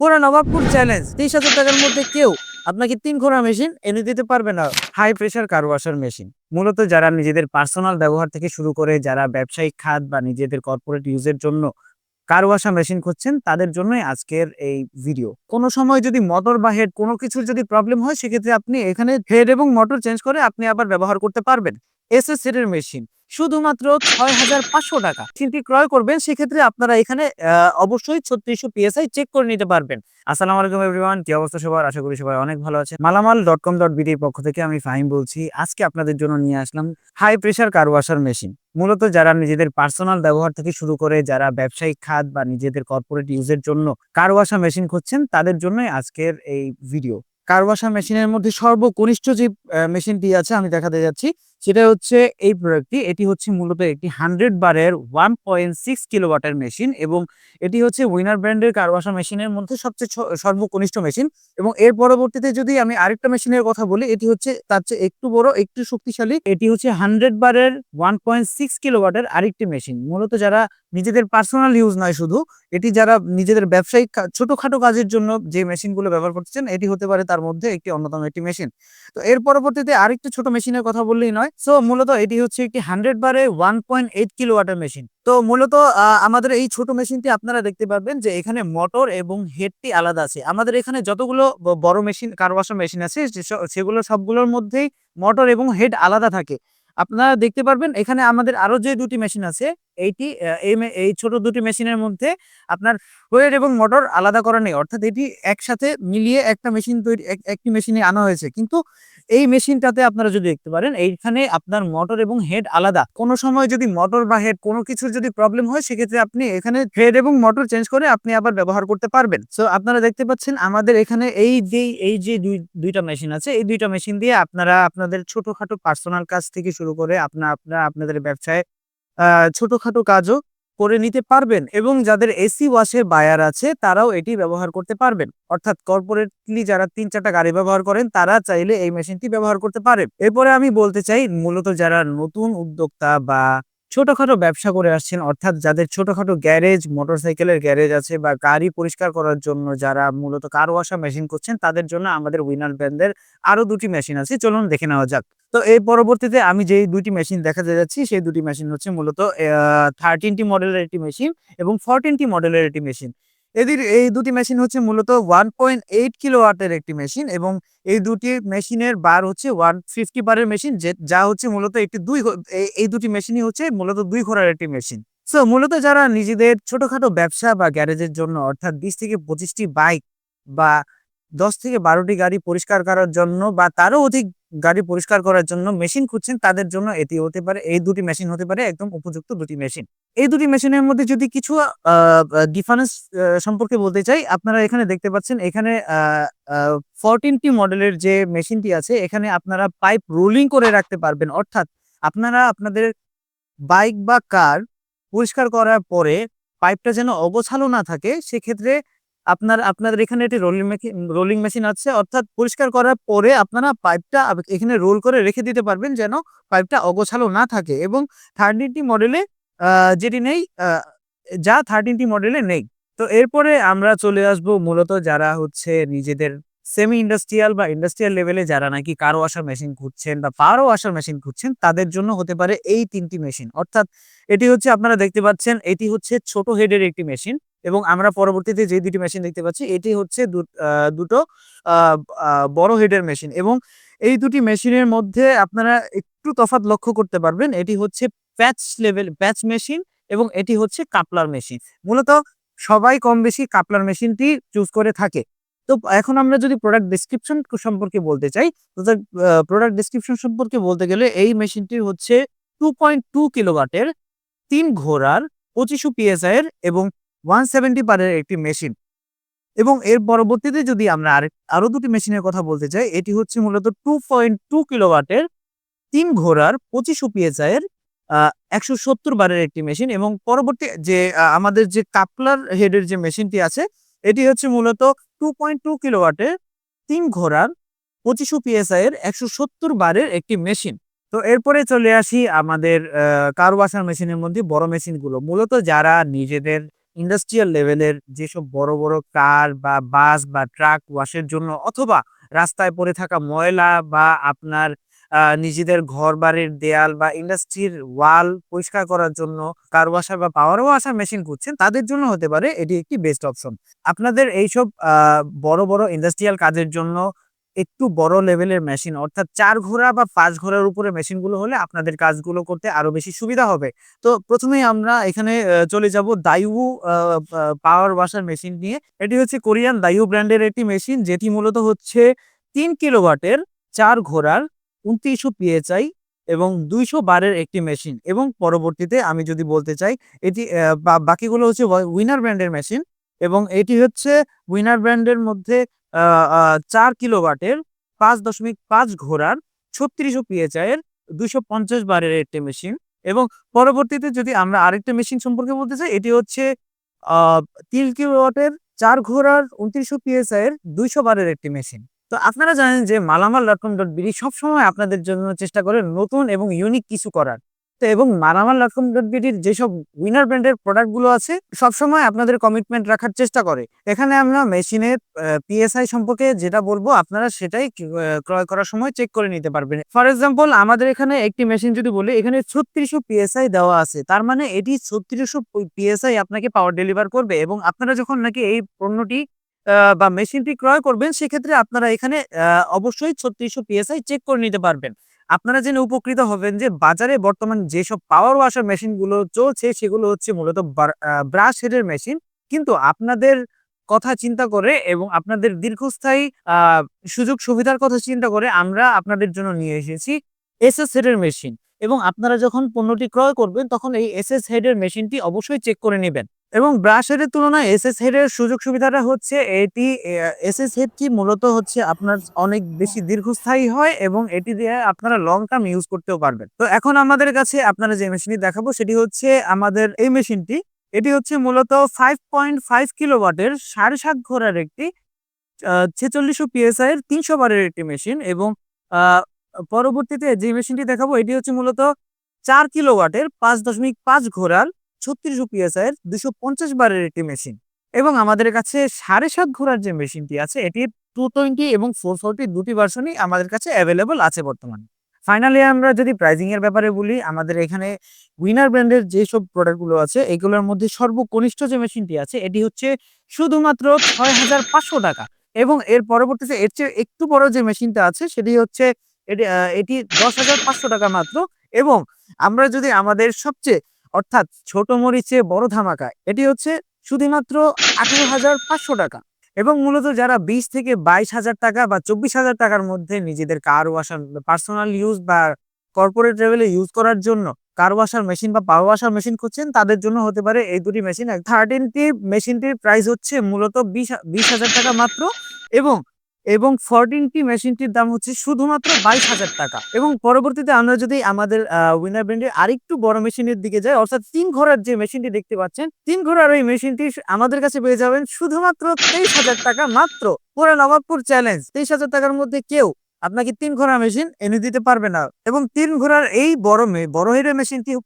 পুরো নবাবপুর চ্যালেঞ্জ তেইশ হাজার টাকার মধ্যে কেউ আপনাকে তিন ঘোড়া মেশিন এনে দিতে পারবে না। High pressure car washer machine মূলত যারা নিজেদের পার্সোনাল ব্যবহার থেকে শুরু করে, যারা ব্যবসায়িক খাত বা নিজেদের কর্পোরেট ইউজের জন্য কার ওয়াশার মেশিন খুঁজছেন, তাদের জন্যই আজকের এই ভিডিও কোনো সময় যদি মোটর বা হেড কোনো কিছুর যদি প্রবলেম হয়, সেক্ষেত্রে আপনি এখানে হেড এবং মোটর চেঞ্জ করে আপনি আবার ব্যবহার করতে পারবেন। এসএস এর মেশিন শুধুমাত্র ছয় হাজার পাঁচশো টাকা। চিনটি ক্রয় করবেন, সেক্ষেত্রে আপনারা এখানে অবশ্যই ছত্রিশশো পিএসআই চেক করে নিতে পারবেন। আসসালামু আলাইকুম এভরিওয়ান কি অবস্থা সবার? আশা করি সবাই অনেক ভালো আছে মালামাল ডট কম ডট বিডির পক্ষ থেকে আমি ফাহিম বলছি। আজকে আপনাদের জন্য নিয়ে আসলাম high pressure car washer machine মূলত যারা নিজেদের পার্সোনাল ব্যবহার থেকে শুরু করে যারা ব্যবসায়িক খাত বা নিজেদের কর্পোরেট ইউজের জন্য কার ওয়াশার মেশিন খুঁজছেন, তাদের জন্যই আজকের এই ভিডিও কার ওয়াশার মেশিনের মধ্যে সর্বকনিষ্ঠ যে মেশিনটি আছে, আমি দেখাতে যাচ্ছি। সেটা হচ্ছে এই প্রোডাক্টটি এটি হচ্ছে মূলত একটি হান্ড্রেড বারের ওয়ান পয়েন্ট সিক্স কিলোওয়াটের মেশিন এবং এটি হচ্ছে উইনার ব্র্যান্ডের কার ওয়াশার মেশিনের মধ্যে সবচেয়ে সর্বকনিষ্ঠ মেশিন এবং এর পরবর্তীতে যদি আমি আরেকটা মেশিনের কথা বলি, এটি হচ্ছে তার চেয়ে একটু বড়, একটু শক্তিশালী। এটি হচ্ছে হান্ড্রেড বারের ওয়ান পয়েন্ট সিক্স কিলোওয়াটের আরেকটি মেশিন মূলত যারা নিজেদের পার্সোনাল ইউজ নয় শুধু, এটি যারা নিজেদের ব্যবসায়িক ছোটখাটো কাজের জন্য যে মেশিনগুলো ব্যবহার করতেছেন, এটি হতে পারে তার মধ্যে একটি অন্যতম একটি মেশিন তো এর পরবর্তীতে আরেকটি ছোট মেশিনের কথা বললেই নয় সো মূলত এটি হচ্ছে একটি হান্ড্রেড বারে ওয়ান পয়েন্ট এইট কিলো ওয়াটার মেশিন তো মূলত আমাদের এই ছোট মেশিনটি আপনারা দেখতে পাবেন যে এখানে মোটর এবং হেডটি আলাদা আছে। আমাদের এখানে যতগুলো বড় মেশিন কার ওয়াশার মেশিন আছে সেগুলো সবগুলোর মধ্যেই মোটর এবং হেড আলাদা থাকে। আপনারা দেখতে পারবেন, এখানে আমাদের আরও যে দুটি মেশিন আছে, এইটি এই ছোট দুটি মেশিনের মধ্যে আপনার ওয়েট এবং মোটর আলাদা করা নেই। অর্থাৎ এটি একসাথে মিলিয়ে একটা মেশিন তৈরি, এক- একটি মেশিনে আনা হয়েছে। কিন্তু এই মেশিনটাতে আপনারা যদি দেখতে পারেন, এইখানে আপনার মোটর এবং হেড আলাদা। কোনো সময় যদি মোটর বা হেড কোনো কিছুর যদি প্রবলেম হয়, সেক্ষেত্রে আপনি এখানে হেড এবং মোটর চেঞ্জ করে আপনি আবার ব্যবহার করতে পারবেন। সো আপনারা দেখতে পাচ্ছেন, আমাদের এখানে এই যে এই যে দুই, দুইটা মেশিন আছে, এই দুইটা মেশিন দিয়ে আপনারা আপনাদের ছোটখাটো পার্সোনাল কাজ থেকে শুরু করে আপনার আপনার আপনাদের ব্যবসায় ছোটখাটো কাজও করে নিতে পারবেন এবং যাদের এসি ওয়াশের বায়ার আছে তারাও এটি ব্যবহার করতে পারবেন। অর্থাৎ কর্পোরেটলি যারা তিন চারটা গাড়ি ব্যবহার করেন তারা চাইলে এই মেশিনটি ব্যবহার করতে পারে এরপরে আমি বলতে চাই, মূলত যারা নতুন উদ্যোক্তা বা ছোটখাটো ব্যবসা করে আসছেন, অর্থাৎ যাদের ছোটখাটো গ্যারেজ, মোটরসাইকেলের গ্যারেজ আছে বা গাড়ি পরিষ্কার করার জন্য যারা মূলত কার ওয়াশা মেশিন করছেন তাদের জন্য আমাদের উইনার ব্র্যান্ডের আরও দুটি মেশিন আছে। চলুন দেখে নেওয়া যাক। তো এই পরবর্তীতে আমি যেই দুটি মেশিন দেখাতে যাচ্ছি, সেই দুটি মেশিন হচ্ছে মূলত থার্টিনটি মডেলের একটি মেশিন এবং ফোরটিনটি মডেলের একটি মেশিন। এদের এই দুটি মেশিন হচ্ছে মূলত ওয়ান পয়েন্ট এইট কিলো ওয়াটের একটি মেশিন এবং এই দুটি মেশিনের বার হচ্ছে ওয়ান ফিফটি বারের মেশিন যে, যা হচ্ছে মূলত একটি দুই এই দুটি মেশিনই হচ্ছে মূলত দুই ঘোরার একটি মেশিন সো মূলত যারা নিজেদের ছোটখাটো ব্যবসা বা গ্যারেজের জন্য অর্থাৎ বিশ থেকে পঁচিশটি বাইক বা দশ থেকে বারোটি গাড়ি পরিষ্কার করার জন্য বা তারও অধিক গাড়ি পরিষ্কার করার জন্য মেশিন খুঁজছেন, তাদের জন্য এটি হতে পারে, এই দুটি মেশিন হতে পারে, একদম উপযুক্ত দুটি মেশিন। এই দুটি মেশিনের মধ্যে যদি কিছু ডিফারেন্স সম্পর্কে বলতে চাই, আপনারা এখানে দেখতে পাচ্ছেন, এখানে ফরটিনটি মডেলের যে মেশিনটি আছে, এখানে আপনারা পাইপ রোলিং করে রাখতে পারবেন। অর্থাৎ আপনারা আপনাদের বাইক বা কার পরিষ্কার করার পরে পাইপটা যেন অগোছালো না থাকে, সেক্ষেত্রে আপনার, আপনাদের এখানে একটি রোলিং মেশিন রোলিং মেশিন আছে। অর্থাৎ পরিষ্কার করার পরে আপনারা পাইপটা এখানে রোল করে রেখে দিতে পারবেন যেন পাইপটা অগোছালো না থাকে এবং থার্টিনটি মডেলে যেটি নেই যা থার্টিনটি মডেলে নেই। তো এরপরে আমরা চলে আসব মূলত যারা হচ্ছে নিজেদের সেমি ইন্ডাস্ট্রিয়াল বা ইন্ডাস্ট্রিয়াল লেভেলে যারা নাকি কারও ওয়াশার মেশিন খুঁজছেন বা পাওয়ার ওয়াশার মেশিন খুঁজছেন, তাদের জন্য হতে পারে এই তিনটি মেশিন অর্থাৎ এটি হচ্ছে আপনারা দেখতে পাচ্ছেন, এটি হচ্ছে ছোট হেডের একটি মেশিন এবং আমরা পরবর্তীতে যে দুটি মেশিন দেখতে পাচ্ছি, এটি হচ্ছে দুটো বড় হেডের মেশিন এবং এই দুটি মেশিনের মধ্যে আপনারা একটু তফাৎ লক্ষ্য করতে পারবেন। এটি হচ্ছে প্যাচ লেভেল প্যাচ মেশিন এবং এটি হচ্ছে কাপলার মেশিন মূলত সবাই কম বেশি কাপলার মেশিনটি চুজ করে থাকে। তো এখন আমরা যদি প্রোডাক্ট ডেসক্রিপশন সম্পর্কে বলতে চাই, তো প্রোডাক্ট ডেসক্রিপশন সম্পর্কে বলতে গেলে এই মেশিনটি হচ্ছে টু পয়েন্ট টু কিলোওয়াটের তিন ঘোড়ার পঁচিশশো পিএসআই এর এবং ওয়ান সেভেন্টি পারের একটি মেশিন এবং এর পরবর্তীতে যদি আমরা আরেক, আরও দুটি মেশিনের কথা বলতে চাই, এটি হচ্ছে মূলত টু পয়েন্ট টু কিলোওয়াটের তিন ঘোড়ার পিএসআই এর একশো সত্তর বারের একটি মেশিন এবং পরবর্তী যে আমাদের যে কাপলার হেডের যে মেশিনটি আছে, এটি হচ্ছে মূলত টু পয়েন্ট টু কিলোওয়াটের তিন ঘোড়ার পঁচিশশো পিএসআই এর একশো সত্তর বারের একটি মেশিন তো এরপরে চলে আসি আমাদের কার ওয়াশার মেশিনের মধ্যে বড় মেশিনগুলো মূলত যারা নিজেদের ইন্ডাস্ট্রিয়াল লেভেলের যেসব বড় বড় কার বা বাস বা ট্রাক ওয়াশের জন্য অথবা রাস্তায় পড়ে থাকা ময়লা বা আপনার নিজেদের ঘর বাড়ির দেয়াল বা ইন্ডাস্ট্রির ওয়াল পরিষ্কার করার জন্য কার ওয়াশার বা পাওয়ার ওয়াশার মেশিন খুঁজছেন, তাদের জন্য হতে পারে এটি একটি বেস্ট অপশন আপনাদের এইসব বড় বড় ইন্ডাস্ট্রিয়াল কাজের জন্য একটু বড় লেভেলের মেশিন, অর্থাৎ চার ঘোড়া বা পাঁচ ঘোড়ার উপরে মেশিনগুলো হলে আপনাদের কাজগুলো করতে আরও বেশি সুবিধা হবে। তো প্রথমেই আমরা এখানে চলে যাব দাইউ পাওয়ার ওয়াশার মেশিন নিয়ে। এটি হচ্ছে কোরিয়ান দাইউ ব্র্যান্ডের একটি মেশিন, যেটি মূলত হচ্ছে তিন কিলোওয়াটের চার ঘোড়ার উনত্রিশশো পিএচআই এবং দুইশো বারের একটি মেশিন। এবং পরবর্তীতে আমি যদি বলতে চাই, এটি বাকিগুলো হচ্ছে উইনার ব্র্যান্ডের মেশিন। এবং এটি হচ্ছে উইনার ব্র্যান্ডের মধ্যে চার কিলোওয়াটের পাঁচ দশমিক পাঁচ ঘোড়ার ছত্রিশশো পিএচআই এর দুশো পঞ্চাশ বারের একটি মেশিন এবং পরবর্তীতে যদি আমরা আরেকটা মেশিন সম্পর্কে বলতে চাই, এটি হচ্ছে তিন কিলোওয়াটের চার ঘোড়ার উনত্রিশশো এর দুইশো বারের একটি মেশিন তো আপনারা জানেন যে মালামাল ডট কম ডট বিডি সবসময় আপনাদের জন্য চেষ্টা করে নতুন এবং ইউনিক কিছু করার। এবং মালামাল ডট কম যেসব উইনার ব্র্যান্ডের প্রোডাক্টগুলো আছে, সবসময় আপনাদের কমিটমেন্ট রাখার চেষ্টা করে। এখানে আমরা মেশিনের পিএসআই সম্পর্কে যেটা বলব, আপনারা সেটাই ক্রয় করার সময় চেক করে নিতে পারবেন। ফর এক্সাম্পল আমাদের এখানে একটি মেশিন যদি বলি, এখানে ছত্রিশশো পিএসআই দেওয়া আছে। তার মানে এটি ছত্রিশশো পিএসআই আপনাকে পাওয়ার ডেলিভার করবে এবং আপনারা যখন নাকি এই পণ্যটি বা মেশিনটি ক্রয় করবেন, সেক্ষেত্রে আপনারা এখানে অবশ্যই ছত্রিশশো পিএসআই চেক করে নিতে পারবেন। আপনারা জেনে উপকৃত হবেন যে বাজারে বর্তমান যেসব পাওয়ার ওয়াশার মেশিনগুলো চলছে, সেগুলো হচ্ছে মূলত ব্রাশ হেডের মেশিন কিন্তু আপনাদের কথা চিন্তা করে এবং আপনাদের দীর্ঘস্থায়ী সুযোগ সুবিধার কথা চিন্তা করে আমরা আপনাদের জন্য নিয়ে এসেছি এসএস হেডের মেশিন এবং আপনারা যখন পণ্যটি ক্রয় করবেন, তখন এই এসএস হেডের মেশিনটি অবশ্যই চেক করে নেবেন। এবং ব্রাশ হেডের তুলনায় এসএস হেডের সুযোগ সুবিধাটা হচ্ছে, এটি এসএস হেডটি মূলত হচ্ছে আপনার অনেক বেশি দীর্ঘস্থায়ী হয় এবং এটি দিয়ে আপনারা লং টার্ম ইউজ করতেও পারবেন। তো এখন আমাদের কাছে আপনারা যে মেশিনটি দেখাবো, সেটি হচ্ছে আমাদের এই মেশিনটি এটি হচ্ছে মূলত ফাইভ পয়েন্ট ফাইভ কিলো ওয়াটের সাড়ে সাত ঘোড়ার একটি ছেচল্লিশশো পিএসআই এর তিনশো বারের একটি মেশিন এবং পরবর্তীতে যে মেশিনটি দেখাবো, এটি হচ্ছে মূলত চার কিলো ওয়াটের পাঁচ দশমিক পাঁচ ঘোড়ার ছত্রিশ পিএসআই এর দুশো পঞ্চাশ বারের একটি মেশিন। এবং আমাদের কাছে সাড়ে সাত ঘোড়ার যে মেশিনটি আছে এটি টু টোয়েন্টি এবং ফোর ফোরটি দুটি ভার্সনই আমাদের কাছে অ্যাভেলেবল আছে বর্তমানে। ফাইনালি আমরা যদি প্রাইজিং এর ব্যাপারে বলি, আমাদের এখানে উইনার ব্র্যান্ডের যেসব প্রোডাক্টগুলো আছে, এগুলোর মধ্যে সর্বকনিষ্ঠ যে মেশিনটি আছে, এটি হচ্ছে শুধুমাত্র ছয় হাজার পাঁচশো টাকা। এবং এর পরবর্তীতে এর চেয়ে একটু বড় যে মেশিনটা আছে, সেটি হচ্ছে এটি এটি দশ হাজার পাঁচশো টাকা মাত্র এবং আমরা যদি আমাদের সবচেয়ে, অর্থাৎ ছোট মরিচে বড় ধামাকা, এটি হচ্ছে শুধুমাত্র আঠেরো হাজার পাঁচশো টাকা এবং মূলত যারা বিশ থেকে বাইশ হাজার টাকা বা চব্বিশ হাজার টাকার মধ্যে নিজেদের কার ওয়াশার পার্সোনাল ইউজ বা কর্পোরেট লেভেলে ইউজ করার জন্য কার ওয়াশার মেশিন বা পাওয়ার ওয়াশার মেশিন খুঁজছেন, তাদের জন্য হতে পারে এই দুটি মেশিন থার্টিনটি মেশিনটির প্রাইস হচ্ছে মূলত বিশ বিশ হাজার টাকা মাত্র এবং এবং ফোরটিনটি মেশিনটির দাম হচ্ছে শুধুমাত্র বাইশ হাজার টাকা। এবং পরবর্তীতে আমরা যদি আমাদের উইনার ব্র্যান্ডের আরেকটু বড় মেশিনের দিকে যাই, অর্থাৎ তিন ঘোড়ার যে মেশিনটি দেখতে পাচ্ছেন, তিন ঘোড়ার ওই মেশিনটি আমাদের কাছে পেয়ে যাবেন শুধুমাত্র তেইশ হাজার টাকা মাত্র। পুরো নবাবপুর চ্যালেঞ্জ তেইশ হাজার টাকার মধ্যে কেউ আপনাকে তিন ঘোড়া মেশিন এনে দিতে পারবে না। এবং তিন ঘোড়ার এই বড় মে- বড় হেডের মেশিনটি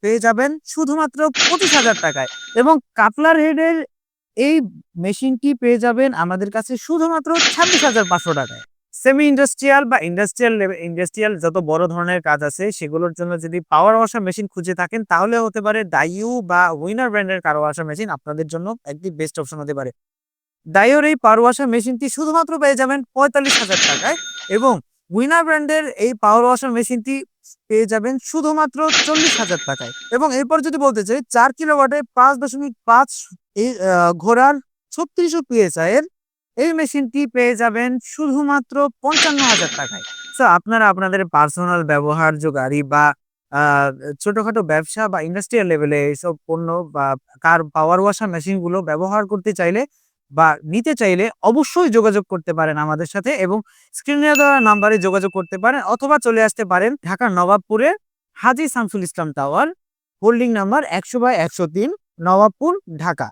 পেয়ে যাবেন শুধুমাত্র পঁচিশ হাজার টাকায়। এবং কাপলার হেডের এই মেশিনটি পেয়ে যাবেন? আমাদের কাছে শুধুমাত্র ছাব্বিশ হাজার পাঁচশো টাকায়। সেমি ইন্ডাস্ট্রিয়াল বা ইন্ডাস্ট্রিয়াল ইন্ডাস্ট্রিয়াল যত বড় ধরনের কাজ আছে, সেগুলোর জন্য যদি পাওয়ার ওয়াশার মেশিন খুঁজে থাকেন, তাহলে হতে পারে দাইউ বা উইনার ব্র্যান্ডের কার ওয়াশার মেশিন আপনাদের জন্য একটি বেস্ট অপশন হতে পারে। দাইওর এই পাওয়ার ওয়াশার মেশিনটি শুধুমাত্র পেয়ে যাবেন পঁয়তাল্লিশ হাজার টাকায় এবং উইনার ব্র্যান্ডের এই পাওয়ার ওয়াশার মেশিনটি পেয়ে যাবেন শুধুমাত্র চল্লিশ হাজার টাকায়। এবং এরপর যদি বলতে চাই, চার কিলো ওয়াটে পাঁচ দশমিক পাঁচ এই ঘোড়ার ছত্রিশশো এর এই মেশিনটি পেয়ে যাবেন শুধুমাত্র পঞ্চান্ন হাজার টাকায়। তো আপনারা আপনাদের পার্সোনাল ব্যবহার্য গাড়ি বা ছোটখাটো ব্যবসা বা ইন্ডাস্ট্রিয়াল লেভেলে এইসব পণ্য বা কার পাওয়ার ওয়াশার মেশিনগুলো ব্যবহার করতে চাইলে বা নিতে চাইলে অবশ্যই যোগাযোগ করতে পারেন আমাদের সাথে এবং স্ক্রিনে দেওয়া নাম্বারে যোগাযোগ করতে পারেন অথবা চলে আসতে পারেন ঢাকার নবাবপুরে Haji Shamsul Islam tower holding number একশো বাই একশো তিন, নবাবপুর, ঢাকা।